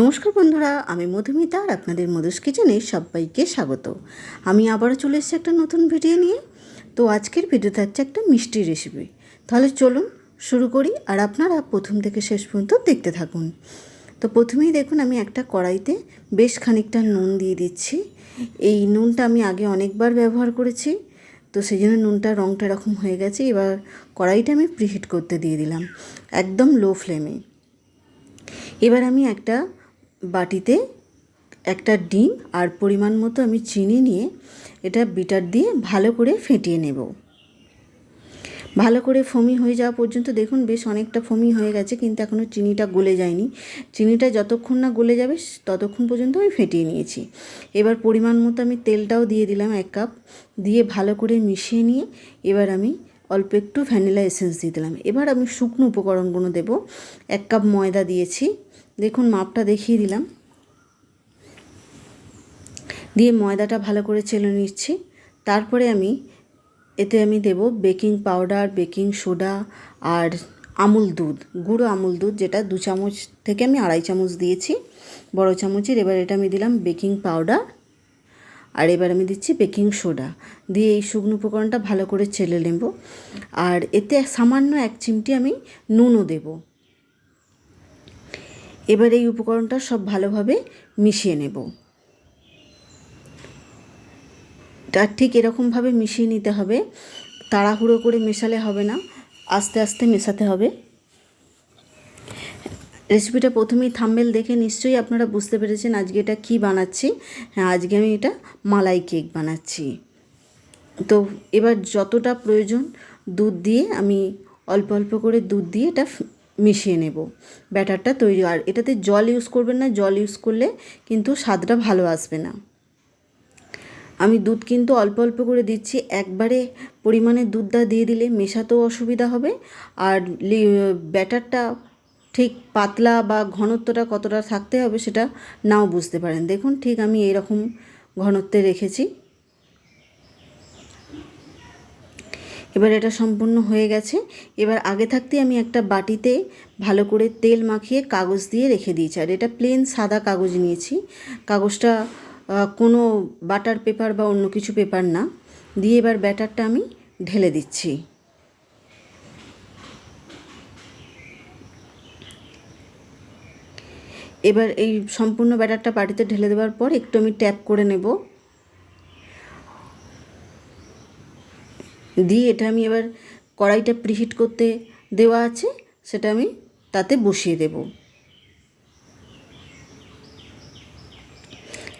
নমস্কার বন্ধুরা, আমি মধুমিতা আর আপনাদের মধুস কিচেনে সবাইকে স্বাগত। আমি আবারও চলে এসেছি একটা নতুন ভিডিও নিয়ে। তো আজকের ভিডিও থাকছে একটা মিষ্টি রেসিপি তাহলে চলুন শুরু করি আর আপনারা প্রথম থেকে শেষ পর্যন্ত দেখতে থাকুন। তো প্রথমেই দেখুন, আমি একটা কড়াইতে বেশ খানিকটা নুন দিয়ে দিচ্ছি। এই নুনটা আমি আগে অনেকবার ব্যবহার করেছি। তো সেই জন্য নুনটা রঙটা এরকম হয়ে গেছে। এবার কড়াইটা আমি প্রিহিট করতে দিয়ে দিলাম, একদম লো ফ্লেমে এবার আমি একটা বাটিতে একটা ডিম আর পরিমাণ মতো আমি চিনি নিয়ে এটা বিটার দিয়ে ভালো করে ফেটিয়ে নেব। ভালো করে ফমি হয়ে যাওয়া পর্যন্ত দেখুন বেশ অনেকটা ফমি হয়ে গেছে, কিন্তু এখনও চিনিটা গলে যায়নি। চিনিটা যতক্ষণ না গলে যাবে ততক্ষণ পর্যন্ত আমি ফেটিয়ে নিয়েছি। এবার পরিমাণ মতো আমি তেলটাও দিয়ে দিলাম এক কাপ, দিয়ে ভালো করে মিশিয়ে নিয়ে এবার আমি অল্প একটু ভ্যানিলা এসেন্স দিয়ে দিলাম। এবার আমি শুকনো উপকরণগুলো দেব। এক কাপ ময়দা দিয়েছি দেখুন, মাপটা দেখিয়ে দিলাম। দিয়ে ময়দাটা ভালো করে চেলে নিচ্ছি। তারপরে আমি, এতে আমি দেব বেকিং পাউডার, বেকিং সোডা আর আমুল দুধ, গুঁড়ো আমুল দুধ, যেটা দু চামচ থেকে আমি আড়াই চামচ দিয়েছি। বড় চামচের, এবার এটা আমি দিলাম বেকিং পাউডার আর এবার আমি দিচ্ছি বেকিং সোডা। দিয়ে এই শুকনো উপকরণটা ভালো করে চেলে নেব। আর এতে সামান্য এক চিমটি আমি নুনও দেব। এবার এই উপকরণটা সব ভালোভাবে মিশিয়ে নেব। তার ঠিক এরকমভাবে মিশিয়ে নিতে হবে। তাড়াহুড়ো করে মেশালে হবে না, আস্তে আস্তে মেশাতে হবে। রেসিপিটা প্রথমেই থাম্বেল দেখে নিশ্চয়ই আপনারা বুঝতে পেরেছেন আজকে এটা কী বানাচ্ছি। হ্যাঁ আজকে আমি এটা মালাই কেক বানাচ্ছি। তো এবার যতটা প্রয়োজন দুধ দিয়ে, আমি অল্প অল্প করে দুধ দিয়ে এটা মিশিয়ে নেব। ব্যাটারটা তৈরি, আর এটাতে জল ইউজ করবেন না, জল ইউজ করলে কিন্তু স্বাদটা ভালো আসবে না। আমি দুধ কিন্তু অল্প অল্প করে দিচ্ছি, একবারে পরিমাণে দুধটা দিয়ে দিলে মেশাতেও অসুবিধা হবে। আর ব্যাটারটা ঠিক পাতলা বা ঘনত্বটা কতটা থাকতে হবে সেটা নাও বুঝতে পারেন। দেখুন ঠিক আমি এরকম ঘনত্বে রেখেছি। এবার এটা সম্পূর্ণ হয়ে গেছে। এবার আগে থাকতে আমি একটা বাটিতে ভালো করে তেল মাখিয়ে কাগজ দিয়ে রেখে দিয়েছি। আর এটা প্লেন সাদা কাগজ নিয়েছি। কাগজটা কোনো বাটার পেপার বা অন্য কিছু পেপার না। দিয়ে এবার ব্যাটারটা আমি ঢেলে দিচ্ছি। এবার এই সম্পূর্ণ ব্যাটারটা বাটিতে ঢেলে দেওয়ার পর একটু আমি ট্যাপ করে নেব। দিয়ে এটা আমি এবার কড়াইটা প্রিহিট করতে দেওয়া আছে, সেটা আমি তাতে বসিয়ে দেব।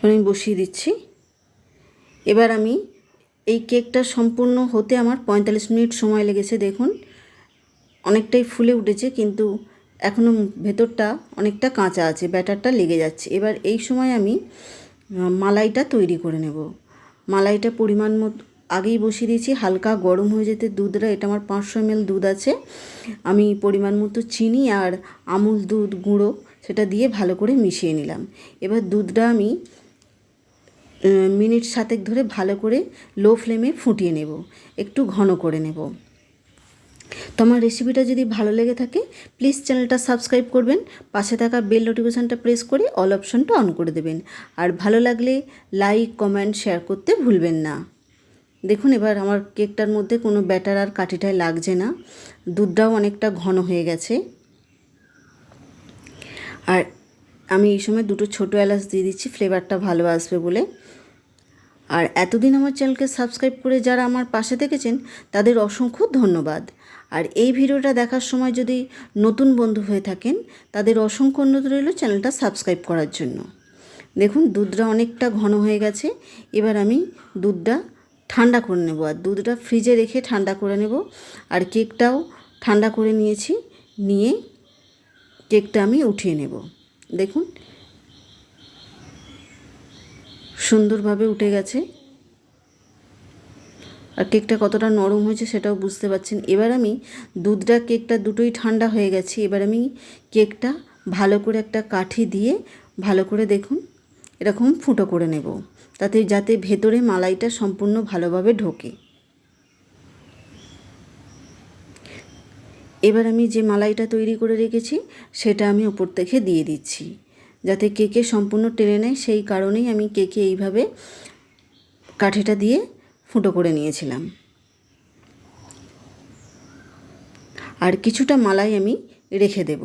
আমি বসিয়ে দিচ্ছি। এবার আমি এই কেকটা সম্পূর্ণ হতে আমার পঁয়তাল্লিশ মিনিট সময় লেগেছে, দেখুন। অনেকটাই ফুলে উঠেছে, কিন্তু এখনও ভেতরটা অনেকটা কাঁচা আছে, ব্যাটারটা লেগে যাচ্ছে। এবার এই সময় আমি মালাইটা তৈরি করে নেব। মালাইটা পরিমাণ মতো আগেই বসিয়ে দিয়েছি, হালকা গরম হয়ে যেতে দুধটা, এটা আমার পাঁচশো এমএল দুধ আছে। আমি পরিমাণ মতো চিনি আর আমুল দুধ গুঁড়ো, সেটা দিয়ে ভালো করে মিশিয়ে নিলাম। এবার দুধটা আমি মিনিট সাতেক ধরে ভালো করে লো ফ্লেমে ফুটিয়ে নেব, একটু ঘন করে নেব। তোমার রেসিপিটা যদি ভালো লেগে থাকে, প্লিজ চ্যানেলটা সাবস্ক্রাইব করবেন, পাশে থাকা বেল নোটিফিকেশানটা প্রেস করে অল অপশনটা অন করে দেবেন। আর ভালো লাগলে লাইক, কমেন্ট, শেয়ার করতে ভুলবেন না। দেখুন এবার আমার কেকটার মধ্যে কোনো ব্যাটার আর কাঠিটায় লাগছে না। দুধটাও অনেকটা ঘন হয়ে গেছে। আর আমি এই সময় দুটো ছোটো এলাচ দিয়ে দিচ্ছি, ফ্লেভারটা ভালো আসবে বলে। আর এতদিন আমার চ্যানেলকে সাবস্ক্রাইব করে যারা আমার পাশে থেকেছেন তাদের অসংখ্য ধন্যবাদ। আর এই ভিডিওটা দেখার সময় যদি নতুন বন্ধু হয়ে থাকেন, তাদের অসংখ্য অনুরোধ রইল চ্যানেলটা সাবস্ক্রাইব করার জন্য। দেখুন দুধটা অনেকটা ঘন হয়ে গেছে। এবার আমি দুধটা ঠান্ডা করে নেব। আর দুধটা ফ্রিজে রেখে ঠান্ডা করে নেব। আর কেকটাও ঠান্ডা করে নিয়েছি। নিয়ে কেকটা আমি উঠিয়ে নেব। দেখুন, সুন্দরভাবে উঠে গেছে। আর কেকটা কতটা নরম হয়েছে সেটাও বুঝতে পারছেন। এবার আমি দুধটা, কেকটা দুটোই ঠান্ডা হয়ে গেছে। এবার আমি কেকটা ভালো করে একটা কাঠি দিয়ে ভালো করে দেখুন এরকম ফুটো করে নেব। তাতে যাতে ভেতরে মালাইটা সম্পূর্ণ ভালোভাবে ঢোকে। এবার আমি যে মালাইটা তৈরি করে রেখেছি, সেটা আমি ওপর থেকে দিয়ে দিচ্ছি। যাতে কেকে সম্পূর্ণ টেনে নেয়, সেই কারণেই আমি কেকে এইভাবে কাঠিটা দিয়ে ফুটো করে নিয়েছিলাম। আর কিছুটা মালাই আমি রেখে দেব।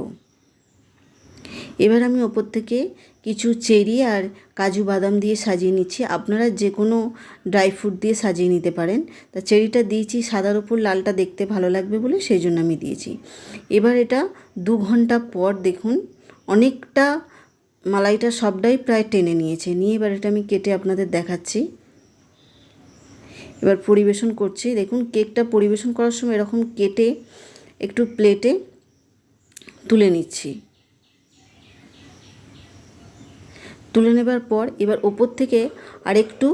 এবার আমি ওপর থেকে কিছু চেরি আর কাজু বাদাম দিয়ে সাজিয়ে নিচ্ছি। আপনারা যে কোনো ড্রাই ফ্রুট দিয়ে সাজিয়ে নিতে পারেন। তা চেরিটা দিয়েছি সাদার ওপর, লালটা দেখতে ভালো লাগবে বলে সেই জন্য আমি দিয়েছি। এবার এটা দু ঘণ্টা পর দেখুন, অনেকটা মালাইটা সবটাই প্রায় টেনে নিয়েছে। নিয়ে এবার এটা আমি কেটে আপনাদের দেখাচ্ছি। এবার পরিবেশন করছি। দেখুন, কেকটা পরিবেশন করার সময় এরকম কেটে একটু প্লেটে তুলে নিচ্ছি। তুলে নেবার পর এবার ওপর থেকে আরেকটু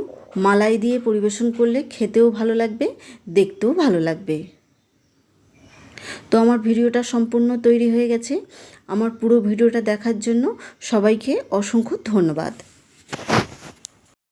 মালাই দিয়ে পরিবেশন করলে খেতেও ভালো লাগবে, দেখতেও ভালো লাগবে। তো আমার ভিডিওটা সম্পূর্ণ তৈরি হয়ে গেছে। আমার পুরো ভিডিওটা দেখার জন্য সবাইকে অসংখ্য ধন্যবাদ।